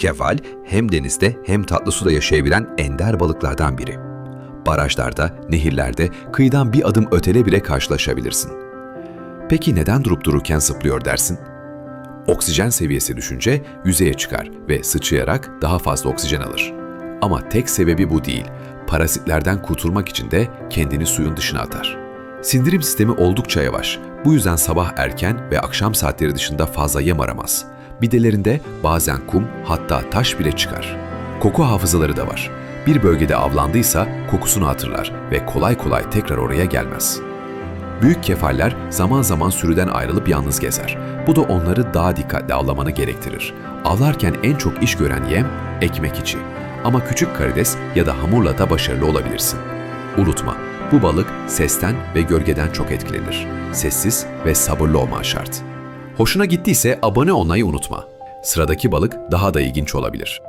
Kefal hem denizde hem tatlı suda yaşayabilen ender balıklardan biri. Barajlarda, nehirlerde, kıyıdan bir adım ötele bile karşılaşabilirsin. Peki neden durup dururken zıplıyor dersin? Oksijen seviyesi düşünce yüzeye çıkar ve sıçrayarak daha fazla oksijen alır. Ama tek sebebi bu değil. Parazitlerden kurtulmak için de kendini suyun dışına atar. Sindirim sistemi oldukça yavaş. Bu yüzden sabah erken ve akşam saatleri dışında fazla yem aramaz. Bidelerinde bazen kum hatta taş bile çıkar. Koku hafızaları da var. Bir bölgede avlandıysa kokusunu hatırlar ve kolay kolay tekrar oraya gelmez. Büyük kefaller zaman zaman sürüden ayrılıp yalnız gezer. Bu da onları daha dikkatli avlamanı gerektirir. Avlarken en çok iş gören yem ekmek içi. Ama küçük karides ya da hamurla da başarılı olabilirsin. Unutma, bu balık sesten ve gölgeden çok etkilenir. Sessiz ve sabırlı olman şart. Hoşuna gittiyse abone olmayı unutma. Sıradaki balık daha da ilginç olabilir.